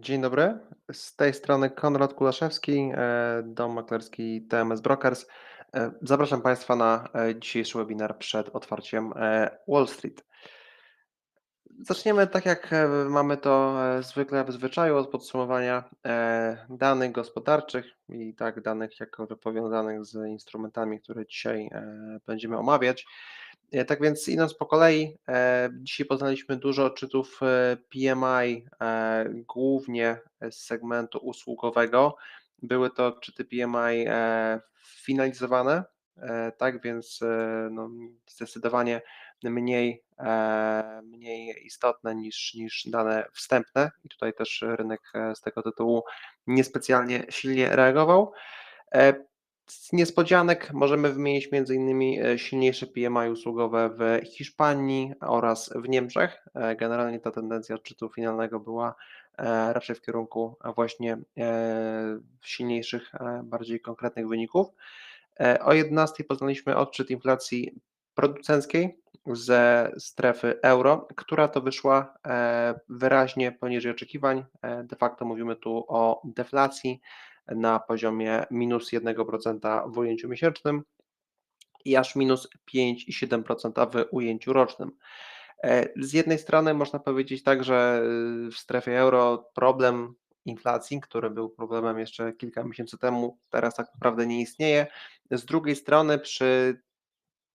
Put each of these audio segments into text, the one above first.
Dzień dobry. Z tej strony Konrad Kulaszewski, e, dom maklerski TMS Brokers. E, Zapraszam Państwa na e, dzisiejszy webinar przed otwarciem Wall Street. Zaczniemy tak jak mamy to zwykle w zwyczaju od podsumowania danych gospodarczych i tak danych jako powiązanych z instrumentami, które dzisiaj będziemy omawiać. E, Tak więc idąc po kolei, e, dzisiaj poznaliśmy dużo odczytów e, PMI, głównie z segmentu usługowego. Były to odczyty PMI finalizowane, tak więc no, zdecydowanie mniej, mniej istotne niż, niż dane wstępne i tutaj też rynek z tego tytułu niespecjalnie silnie reagował. Z niespodzianek możemy wymienić m.in. e, silniejsze PMI usługowe w Hiszpanii oraz w Niemczech. E, Generalnie ta tendencja odczytu finalnego była e, raczej w kierunku właśnie silniejszych, bardziej konkretnych wyników. O 11 poznaliśmy odczyt inflacji producenckiej ze strefy euro, która to wyszła wyraźnie poniżej oczekiwań. De facto mówimy tu o deflacji na poziomie minus 1% w ujęciu miesięcznym i aż minus 5,7% w ujęciu rocznym. E, Z jednej strony można powiedzieć tak, że y, w strefie euro problem inflacji, który był problemem jeszcze kilka miesięcy temu, teraz tak naprawdę nie istnieje. Z drugiej strony przy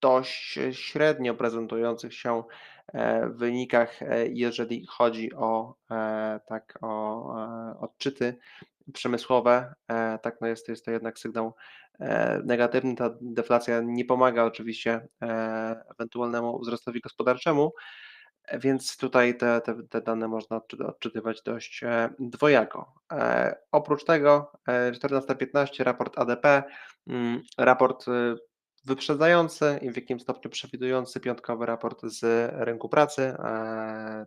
dość średnio prezentujących się e, wynikach, e, jeżeli chodzi o e, tak o e, odczyty przemysłowe, e, tak no jest, jest to jednak sygnał e, negatywny. Ta deflacja nie pomaga oczywiście e, ewentualnemu wzrostowi gospodarczemu, więc tutaj te, te, te dane można odczy- odczytywać dość dwojako. Oprócz tego e, 14.15 raport ADP, mm, raport y, wyprzedzający i w jakim stopniu przewidujący piątkowy raport z rynku pracy,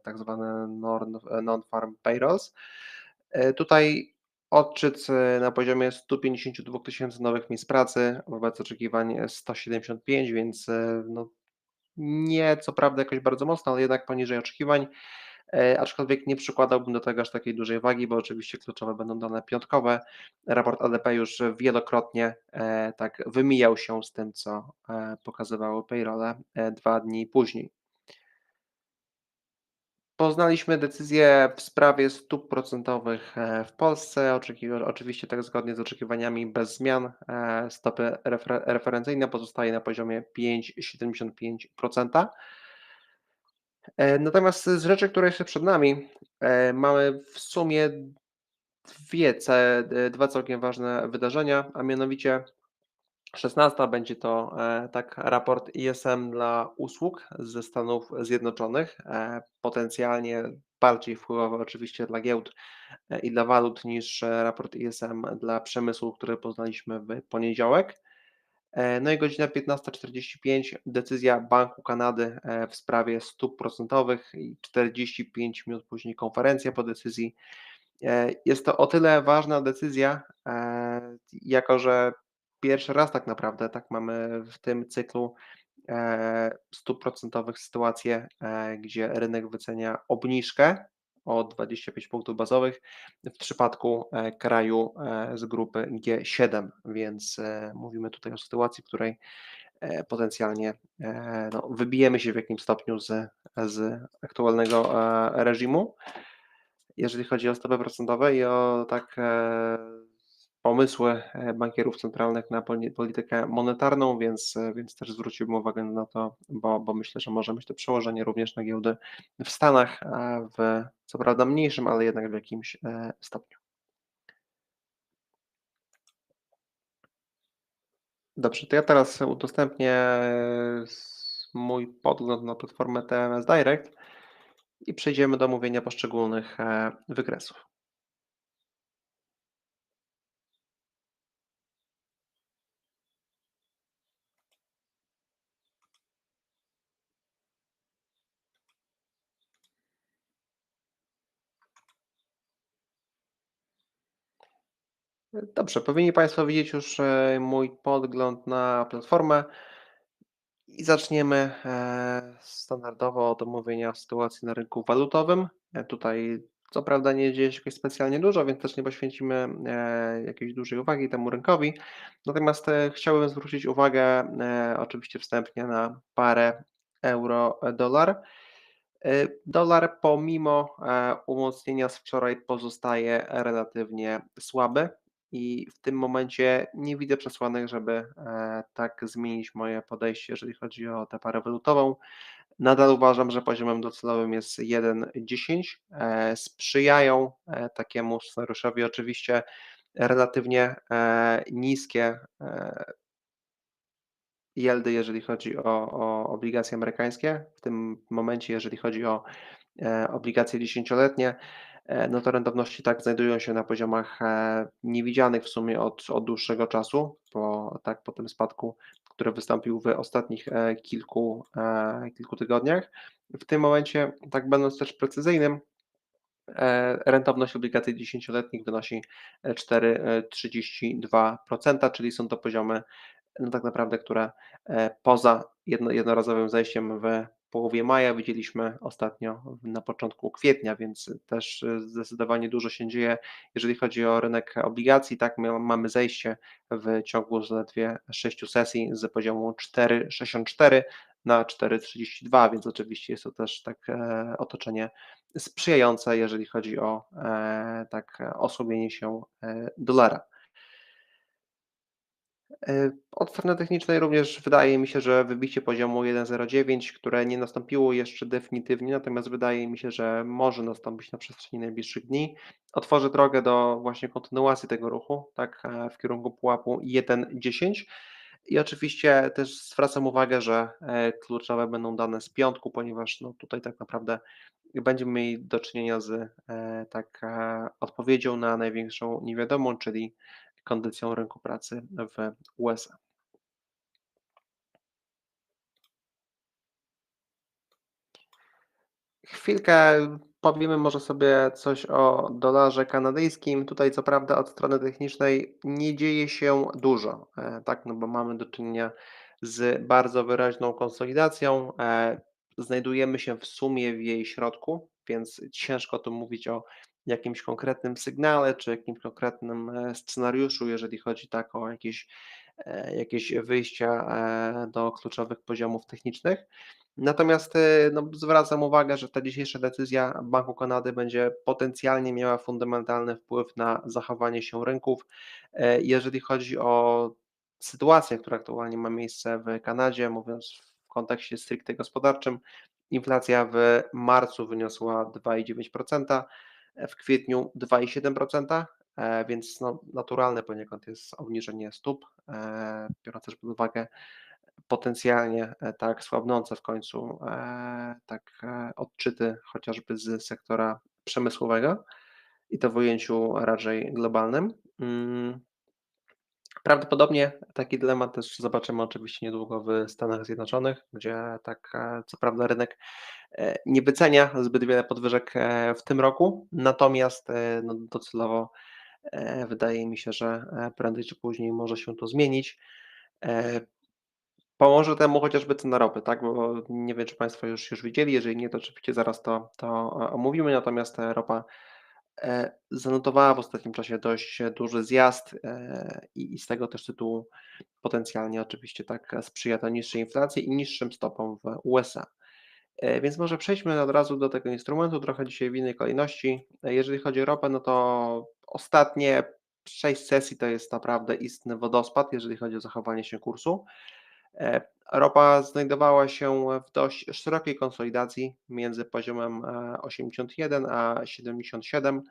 tak zwane non- non-farm payrolls. Tutaj odczyt e, na poziomie 152 tysięcy nowych miejsc pracy, wobec oczekiwań 175, więc e, no, nie co prawda jakoś bardzo mocno, ale jednak poniżej oczekiwań, e, aczkolwiek nie przykładałbym do tego aż takiej dużej wagi, bo oczywiście kluczowe będą dane piątkowe. Raport ADP już wielokrotnie e, tak wymijał się z tym, co e, pokazywały payrole e, dwa dni później. Poznaliśmy decyzję w sprawie stóp procentowych e, w Polsce. Oczywiście tak zgodnie z oczekiwaniami bez zmian. e, Stopy refer- referencyjne pozostaje na poziomie 5,75%. E, Natomiast z rzeczy, które jeszcze przed nami, mamy w sumie dwie, dwa całkiem ważne wydarzenia, a mianowicie 16 będzie to e, tak raport ISM dla usług ze Stanów Zjednoczonych, e, potencjalnie bardziej wpływowy oczywiście dla giełd e, i dla walut niż raport ISM dla przemysłu, który poznaliśmy w poniedziałek. No i godzina 15.45 decyzja Banku Kanady w sprawie stóp procentowych i 45 minut później konferencja po decyzji. Jest to o tyle ważna decyzja, jako że pierwszy raz tak naprawdę tak mamy w tym cyklu e, stóp procentowych sytuację, e, gdzie rynek wycenia obniżkę o 25 punktów bazowych w przypadku e, kraju z grupy G7, więc mówimy tutaj o sytuacji, w której potencjalnie no, wybijemy się w jakimś stopniu z, z aktualnego reżimu. Jeżeli chodzi o stopy procentowe i o tak pomysły e, bankierów centralnych na poli- politykę monetarną, więc, e, więc też zwróciłbym uwagę na to, bo, bo myślę, że może mieć to przełożenie również na giełdy w Stanach, w co prawda mniejszym, ale jednak w jakimś e, stopniu. Dobrze, to ja teraz udostępnię mój podgląd na platformę TMS Direct i przejdziemy do omówienia poszczególnych wykresów. Dobrze, powinni Państwo widzieć już e, mój podgląd na platformę i zaczniemy e, standardowo od omówienia sytuacji na rynku walutowym. E, Tutaj Co prawda nie dzieje się jakoś specjalnie dużo, więc też nie poświęcimy, jakiejś dużej uwagi temu rynkowi. Natomiast, chciałbym zwrócić uwagę, oczywiście wstępnie na parę euro, e, dolar. Pomimo, umocnienia z wczoraj pozostaje relatywnie słaby i w tym momencie nie widzę przesłanek, żeby, e, tak zmienić moje podejście, jeżeli chodzi o tę parę walutową. Nadal uważam, że poziomem docelowym jest 1,10. E, sprzyjają, e, takiemu scenariuszowi oczywiście relatywnie, niskie, yieldy, jeżeli chodzi o o obligacje amerykańskie. W tym momencie, jeżeli chodzi o, obligacje dziesięcioletnie, e, no to rentowności tak znajdują się na poziomach, e, niewidzianych w sumie od od dłuższego czasu, bo tak po tym spadku, który wystąpił w ostatnich, e, kilku, e, kilku tygodniach. W tym momencie, tak będąc też precyzyjnym, e, rentowność obligacji dziesięcioletnich wynosi, e, 4,32%, czyli są to poziomy, no tak naprawdę, które, e, poza jedno jednorazowym zejściem w połowie maja widzieliśmy ostatnio na początku kwietnia, więc też, e, zdecydowanie dużo się dzieje, jeżeli chodzi o rynek obligacji. Tak, my mamy zejście w ciągu zaledwie 6 sesji z poziomu 4,64 na 4,32, więc oczywiście jest to też tak, e, otoczenie sprzyjające, jeżeli chodzi o, e, tak osłabienie się, dolara. E, od strony technicznej również wydaje mi się, że wybicie poziomu 1,09, które nie nastąpiło jeszcze definitywnie, natomiast wydaje mi się, że może nastąpić na przestrzeni najbliższych dni, otworzy drogę do właśnie kontynuacji tego ruchu, tak, e, w kierunku pułapu 1,10 i oczywiście też zwracam uwagę, że, e, kluczowe będą dane z piątku, ponieważ, no, tutaj tak naprawdę będziemy mieli do czynienia z, tak, odpowiedzią na największą niewiadomą, czyli kondycją rynku pracy w USA. Chwilkę powiemy może sobie coś o dolarze kanadyjskim. Tutaj co prawda od strony technicznej nie dzieje się dużo, e, tak, no bo mamy do czynienia z bardzo wyraźną konsolidacją. E, znajdujemy się w sumie w jej środku, więc ciężko tu mówić o jakimś konkretnym sygnale czy jakimś konkretnym, e, scenariuszu, jeżeli chodzi tak o jakieś, e, jakieś wyjścia, e, do kluczowych poziomów technicznych. Natomiast, no, zwracam uwagę, że ta dzisiejsza decyzja Banku Kanady będzie potencjalnie miała fundamentalny wpływ na zachowanie się rynków. Jeżeli chodzi o sytuację, która aktualnie ma miejsce w Kanadzie, mówiąc w kontekście stricte gospodarczym, inflacja w marcu wyniosła 2,9%, e, w kwietniu 2,7%, e, więc no, naturalne poniekąd jest obniżenie stóp, e, biorąc też pod uwagę potencjalnie, e, tak słabnące w końcu, tak, odczyty chociażby z sektora przemysłowego i to w ujęciu raczej globalnym. Mm. Prawdopodobnie taki dylemat też zobaczymy oczywiście niedługo w Stanach Zjednoczonych, gdzie tak, co prawda rynek, nie wycenia zbyt wiele podwyżek, w tym roku, natomiast, no, docelowo, wydaje mi się, że, prędzej czy później może się to zmienić. Pomoże temu chociażby cena ropy, tak, bo nie wiem, czy państwo już już widzieli, jeżeli nie, to oczywiście zaraz to to omówimy, natomiast ropa, e, zanotowała w ostatnim czasie dość duży zjazd, e, i i z tego też tytułu potencjalnie oczywiście tak sprzyja to niższej inflacji i niższym stopom w USA. E, więc może przejdźmy od razu do tego instrumentu, trochę dzisiaj w innej kolejności. Jeżeli chodzi o ropę, no to ostatnie 6 sesji to jest naprawdę istny wodospad, jeżeli chodzi o zachowanie się kursu. E, ropa znajdowała się w dość szerokiej konsolidacji między poziomem, e, 81 a 77.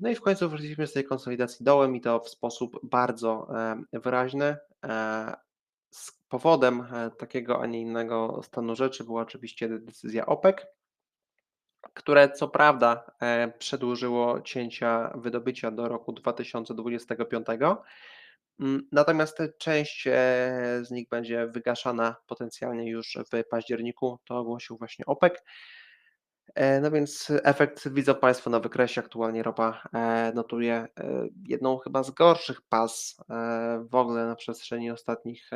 No i w końcu wróciliśmy z tej konsolidacji dołem i to w sposób bardzo, e, wyraźny. Powodem, e, takiego, a nie innego stanu rzeczy była oczywiście decyzja OPEC, które co prawda, e, przedłużyło cięcia wydobycia do roku 2025. Mm, natomiast część, e, z nich będzie wygaszana potencjalnie już w październiku, to ogłosił właśnie OPEC. E, no więc efekt widzą państwo na wykresie. Aktualnie ropa, e, notuje, e, jedną chyba z gorszych pas, w ogóle na przestrzeni ostatnich,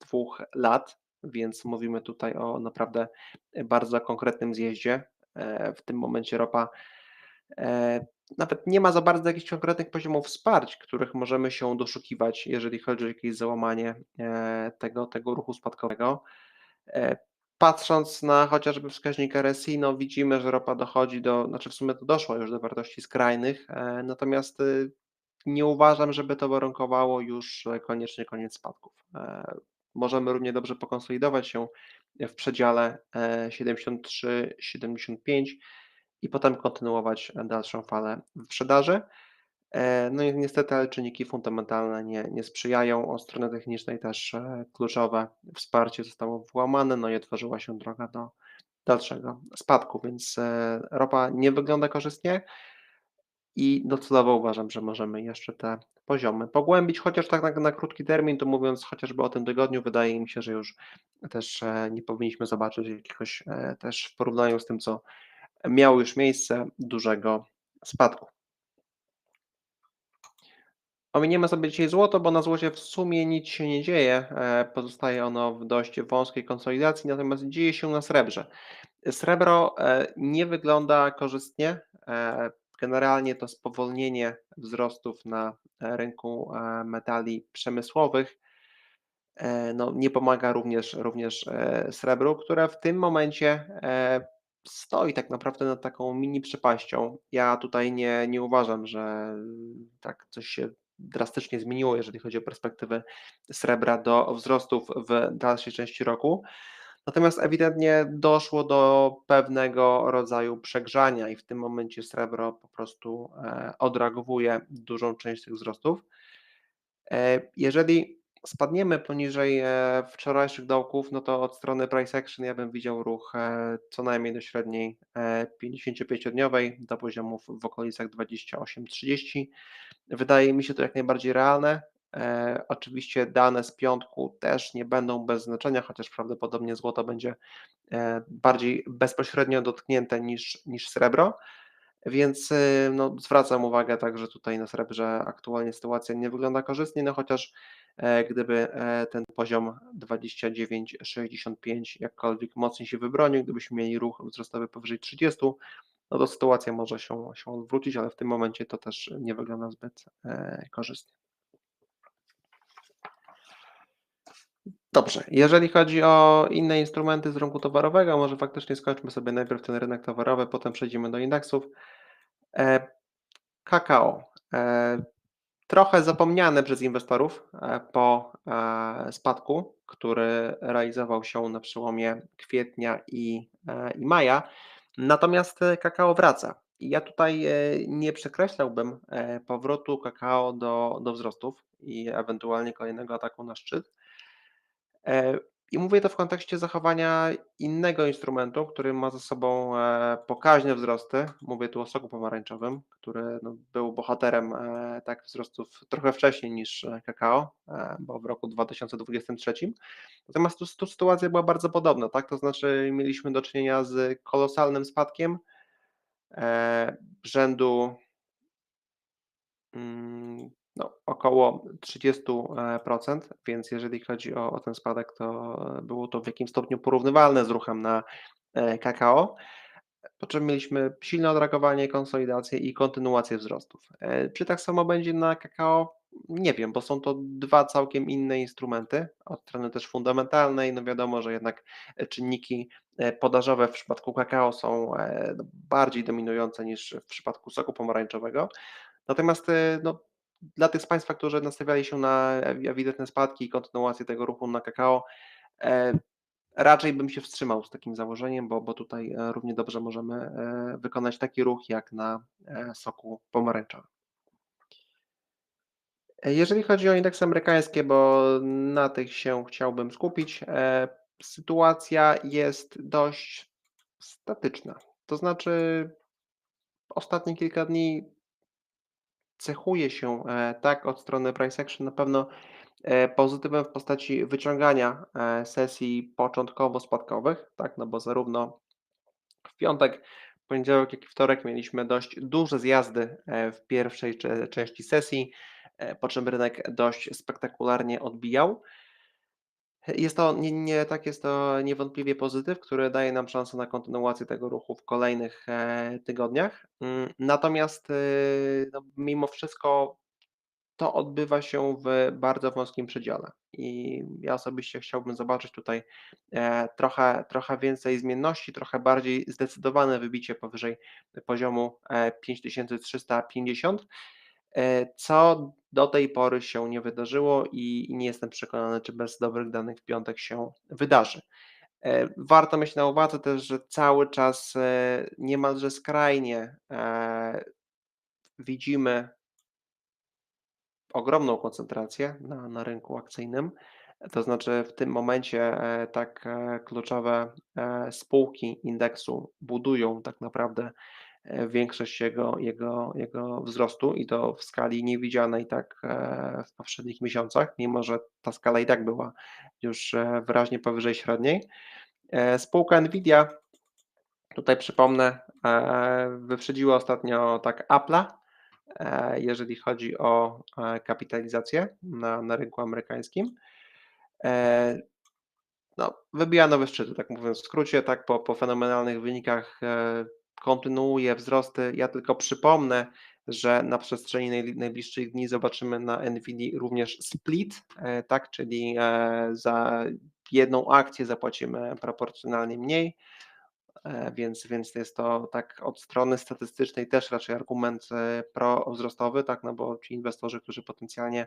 2 lat, więc mówimy tutaj o naprawdę bardzo konkretnym zjeździe. w tym momencie ropa nawet nie ma za bardzo jakichś konkretnych poziomów wsparć, których możemy się doszukiwać, jeżeli chodzi o jakieś załamanie tego, tego ruchu spadkowego. E, patrząc na chociażby wskaźnik RSI, no widzimy, że ropa dochodzi do, znaczy w sumie to doszła już do wartości skrajnych, e, natomiast y, nie uważam, żeby to warunkowało już e, koniecznie koniec spadków. Możemy równie dobrze pokonsolidować się w przedziale 73-75 i potem kontynuować dalszą falę w sprzedaży. E, no i niestety, ale czynniki fundamentalne nie, nie sprzyjają. Od strony technicznej też e, kluczowe wsparcie zostało włamane, no i otworzyła się droga do dalszego spadku, więc e, ropa nie wygląda korzystnie i docelowo uważam, że możemy jeszcze te poziomy pogłębić, chociaż tak na, na krótki termin, to mówiąc chociażby o tym tygodniu, wydaje mi się, że już też nie powinniśmy zobaczyć jakiegoś też w porównaniu z tym, co miało już miejsce, dużego spadku. Ominiemy sobie dzisiaj złoto, bo na złocie w sumie nic się nie dzieje. E, pozostaje ono w dość wąskiej konsolidacji, natomiast dzieje się na srebrze. Srebro e, nie wygląda korzystnie. E, generalnie to spowolnienie wzrostów na rynku metali przemysłowych no, nie pomaga również, również srebru, które w tym momencie stoi tak naprawdę nad taką mini przepaścią. Ja tutaj nie, nie uważam, że tak coś się drastycznie zmieniło, jeżeli chodzi o perspektywy srebra do wzrostów w dalszej części roku. Natomiast ewidentnie doszło do pewnego rodzaju przegrzania i w tym momencie srebro po prostu e, odreagowuje dużą część tych wzrostów. E, jeżeli spadniemy poniżej e, wczorajszych dołków, no to od strony price action ja bym widział ruch co najmniej do średniej 55-dniowej do poziomów w okolicach 28-30. Wydaje mi się to jak najbardziej realne. E, oczywiście dane z piątku też nie będą bez znaczenia, chociaż prawdopodobnie złoto będzie e, bardziej bezpośrednio dotknięte niż, niż srebro. Więc e, no, zwracam uwagę także tutaj na srebrze aktualnie sytuacja nie wygląda korzystnie, no chociaż e, gdyby ten poziom 29,65 jakkolwiek mocniej się wybronił, gdybyśmy mieli ruch wzrostowy powyżej 30, no to sytuacja może się, się odwrócić, ale w tym momencie to też nie wygląda zbyt e, korzystnie. Dobrze, jeżeli chodzi o inne instrumenty z rynku towarowego, może faktycznie skończmy sobie najpierw ten rynek towarowy, potem przejdziemy do indeksów. E, kakao. E, trochę zapomniane przez inwestorów po spadku, który realizował się na przełomie kwietnia i, i maja. Natomiast e, kakao wraca. Ja tutaj e, nie przekreślałbym e, powrotu kakao do, do wzrostów i ewentualnie kolejnego ataku na szczyt. I mówię to w kontekście zachowania innego instrumentu, który ma ze sobą pokaźne wzrosty. Mówię tu o soku pomarańczowym, który no, był bohaterem tak wzrostów trochę wcześniej niż kakao, bo w roku 2023. Natomiast tu, tu sytuacja była bardzo podobna, tak? To znaczy mieliśmy do czynienia z kolosalnym spadkiem rzędu mm, no, około 30%, więc jeżeli chodzi o, o ten spadek, to było to w jakimś stopniu porównywalne z ruchem na e, kakao, po czym mieliśmy silne odreagowanie, konsolidację i kontynuację wzrostów. E, czy tak samo będzie na kakao? Nie wiem, bo są to dwa całkiem inne instrumenty, od strony też fundamentalnej, no wiadomo, że jednak czynniki e, podażowe w przypadku kakao są bardziej dominujące niż w przypadku soku pomarańczowego. Natomiast no, dla tych z Państwa, którzy nastawiali się na ewidentne spadki i kontynuację tego ruchu na kakao, e, raczej bym się wstrzymał z takim założeniem, bo, bo tutaj e, równie dobrze możemy e, wykonać taki ruch jak na soku pomarańczowym. Jeżeli chodzi o indeksy amerykańskie, bo na tych się chciałbym skupić, sytuacja jest dość statyczna. To znaczy, ostatnie kilka dni cechuje się e, tak od strony price action na pewno e, pozytywem w postaci wyciągania e, sesji początkowo-spadkowych, tak, no bo zarówno w piątek, poniedziałek, jak i wtorek mieliśmy dość duże zjazdy w pierwszej części sesji, po czym rynek dość spektakularnie odbijał. Jest to nie nie tak, jest to niewątpliwie pozytyw, który daje nam szansę na kontynuację tego ruchu w kolejnych, e, tygodniach. Hm, natomiast, y, no, mimo wszystko to odbywa się w bardzo wąskim przedziale i ja osobiście chciałbym zobaczyć tutaj, e, trochę trochę więcej zmienności, trochę bardziej zdecydowane wybicie powyżej poziomu, e, 5350, e, co do tej pory się nie wydarzyło i nie jestem przekonany, czy bez dobrych danych w piątek się wydarzy. E, warto mieć na uwadze też, że cały czas, e, niemalże skrajnie, e, widzimy ogromną koncentrację na na rynku akcyjnym. To znaczy w tym momencie, tak, kluczowe, spółki indeksu budują tak naprawdę, większość jego jego jego wzrostu i to w skali niewidzianej tak, e, w poprzednich miesiącach, mimo że ta skala i tak była już, e, wyraźnie powyżej średniej. E, spółka Nvidia, tutaj przypomnę, e, wyprzedziła ostatnio tak Apple'a, e, jeżeli chodzi o, e, kapitalizację na na rynku amerykańskim. E, no, wybija nowe szczyty, tak mówiąc w skrócie, tak, po po fenomenalnych wynikach, e, kontynuuje wzrosty. Ja tylko przypomnę, że na przestrzeni najbliższych dni zobaczymy na Nvidii również split, e, tak, czyli, e, za jedną akcję zapłacimy proporcjonalnie mniej, e, więc więc jest to tak od strony statystycznej też raczej argument, prowzrostowy, tak, no bo ci inwestorzy, którzy potencjalnie,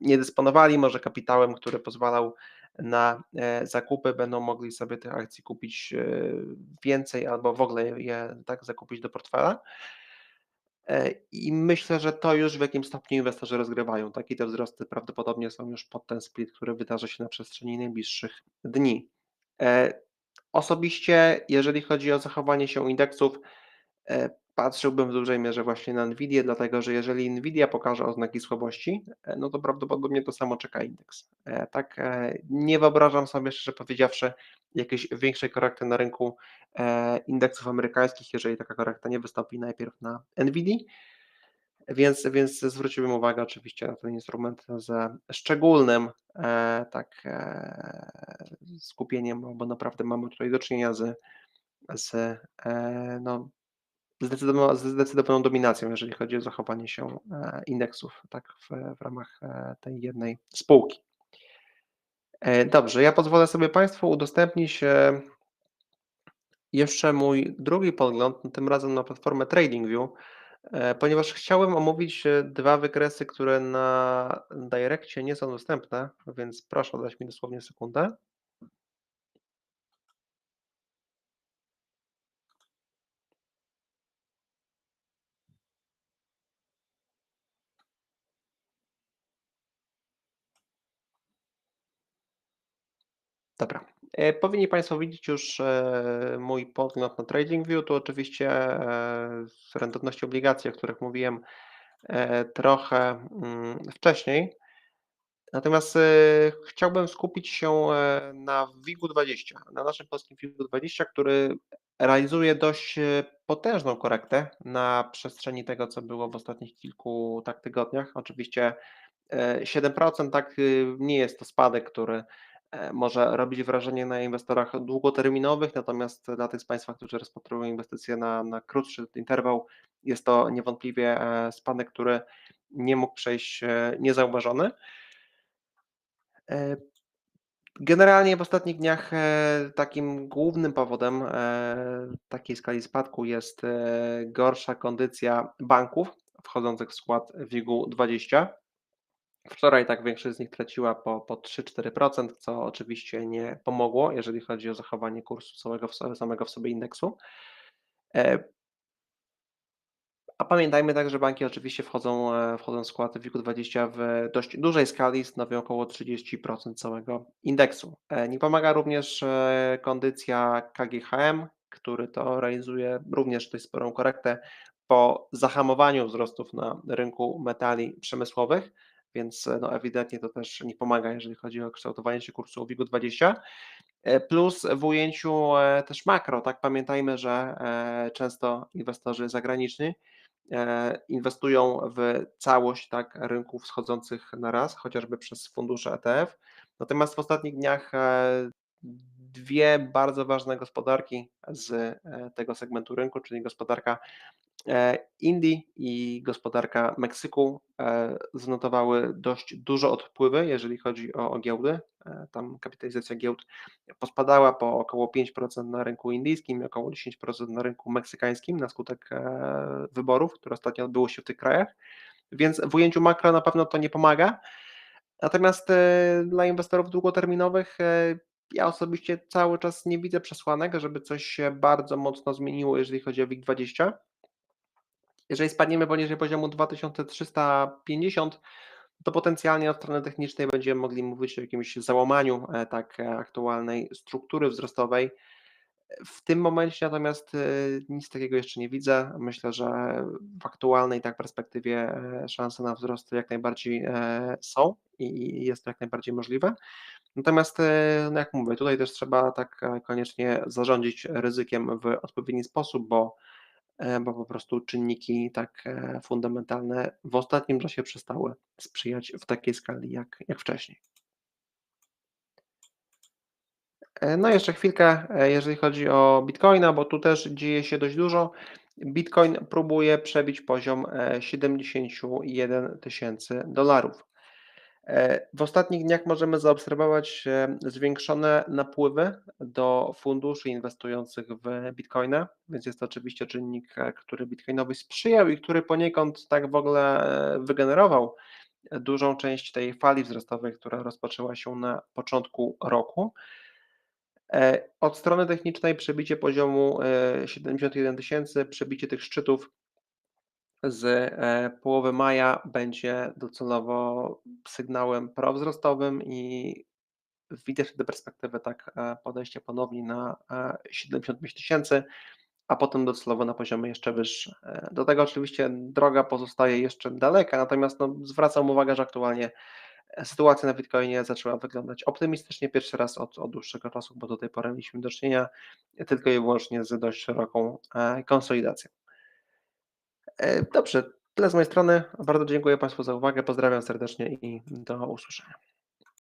nie dysponowali może kapitałem, który pozwalał na, e, zakupy, będą mogli sobie tych akcji kupić, e, więcej albo w ogóle je tak zakupić do portfela. E, i myślę, że to już w jakimś stopniu inwestorzy rozgrywają, tak, i te wzrosty prawdopodobnie są już pod ten split, który wydarzy się na przestrzeni najbliższych dni. Osobiście, jeżeli chodzi o zachowanie się indeksów, patrzyłbym w dużej mierze właśnie na Nvidię, dlatego że jeżeli Nvidia pokaże oznaki słabości, e, no to prawdopodobnie to samo czeka indeks. E, tak, e, nie wyobrażam sobie, szczerze powiedziawszy, jakiejś większej korekty na rynku, indeksów amerykańskich, jeżeli taka korekta nie wystąpi najpierw na Nvidii. Więc więc zwróciłbym uwagę oczywiście na ten instrument ze szczególnym, tak, skupieniem, bo naprawdę mamy tutaj do czynienia z z, no, zdecydowa ze zdecydowaną dominacją, jeżeli chodzi o zachowanie się, e, indeksów, tak, w w ramach, e, tej jednej spółki. E, dobrze, ja pozwolę sobie Państwu udostępnić, jeszcze mój drugi pogląd, tym razem na platformę TradingView, ponieważ chciałem omówić, 2 wykresy, które na Direccie nie są dostępne, więc proszę dać mi dosłownie sekundę. Dobra, e, powinni Państwo widzieć już, e, mój pogląd na TradingView. Tu oczywiście, e, z rentowności obligacji, o których mówiłem, trochę, mm, wcześniej. Natomiast, chciałbym skupić się, na WIG-20, na naszym polskim WIG-20, który realizuje dość, potężną korektę na przestrzeni tego, co było w ostatnich kilku, tak, tygodniach. Oczywiście, e, 7%, tak, y, nie jest to spadek, który, może robić wrażenie na inwestorach długoterminowych, natomiast dla tych z Państwa, którzy rozpatrują inwestycje na na krótszy interwał, jest to niewątpliwie, e, spadek, który nie mógł przejść, e, niezauważony. E, generalnie w ostatnich dniach, e, takim głównym powodem, e, takiej skali spadku jest, e, gorsza kondycja banków wchodzących w skład WIG-20. Wczoraj tak większość z nich traciła po po 3-4%, co oczywiście nie pomogło, jeżeli chodzi o zachowanie kursu całego w samego w sobie indeksu. E a pamiętajmy także, że banki oczywiście wchodzą, e, wchodzą w skład WIG-20 w dość dużej skali, stanowią około 30% całego indeksu. E, nie pomaga również, kondycja KGHM, który to realizuje również dość sporą korektę po zahamowaniu wzrostów na rynku metali przemysłowych, więc, no, ewidentnie to też nie pomaga, jeżeli chodzi o kształtowanie się kursu WIG-20. E, plus w ujęciu, e, też makro, tak, pamiętajmy, że, e, często inwestorzy zagraniczni, e, inwestują w całość, tak, rynków wschodzących na raz, chociażby przez fundusze ETF. Natomiast w ostatnich dniach, e, 2 bardzo ważne gospodarki z, e, tego segmentu rynku, czyli gospodarka, e, Indii i gospodarka Meksyku, e, zanotowały dość duże odpływy, jeżeli chodzi o o giełdy. E, tam kapitalizacja giełd pospadała po około 5% na rynku indyjskim i około 10% na rynku meksykańskim na skutek, e, wyborów, które ostatnio odbyły się w tych krajach, więc w ujęciu makro na pewno to nie pomaga. Natomiast, e, dla inwestorów długoterminowych, e, ja osobiście cały czas nie widzę przesłanek, żeby coś się bardzo mocno zmieniło, jeżeli chodzi o WIG20. Jeżeli spadniemy poniżej poziomu 2350, to potencjalnie od strony technicznej będziemy mogli mówić o jakimś załamaniu, e, tak, e, aktualnej struktury wzrostowej. W tym momencie natomiast, y, nic takiego jeszcze nie widzę. Myślę, że w aktualnej tak perspektywie, e, szanse na wzrost jak najbardziej, e, są i jest to jak najbardziej możliwe. Natomiast, e, no jak mówię, tutaj też trzeba tak, koniecznie zarządzić ryzykiem w odpowiedni sposób, bo, e, bo po prostu czynniki tak, fundamentalne w ostatnim czasie przestały sprzyjać w takiej skali jak jak wcześniej. E, no jeszcze chwilkę, e, jeżeli chodzi o Bitcoina, bo tu też dzieje się dość dużo. Bitcoin próbuje przebić poziom, e, 71 tysięcy dolarów. E, w ostatnich dniach możemy zaobserwować, e, zwiększone napływy do funduszy inwestujących w Bitcoina, więc jest to oczywiście czynnik, e, który Bitcoinowi sprzyjał i który poniekąd tak w ogóle, wygenerował dużą część tej fali wzrostowej, która rozpoczęła się na początku roku. Od strony technicznej przebicie poziomu, e, 71 tysięcy, przebicie tych szczytów z, e, połowy maja będzie docelowo sygnałem prowzrostowym i widzę wtedy perspektywę tak, e, podejścia ponownie na, e, 75 tysięcy, a potem docelowo na poziomy jeszcze wyższe. E, do tego oczywiście droga pozostaje jeszcze daleka, natomiast no, zwracam uwagę, że aktualnie sytuacja na Bitcoinie zaczęła wyglądać optymistycznie pierwszy raz od od dłuższego czasu, bo do tej pory mieliśmy do czynienia tylko i wyłącznie z dość szeroką, e, konsolidacją. E, dobrze, tyle z mojej strony. Bardzo dziękuję Państwu za uwagę. Pozdrawiam serdecznie i do usłyszenia.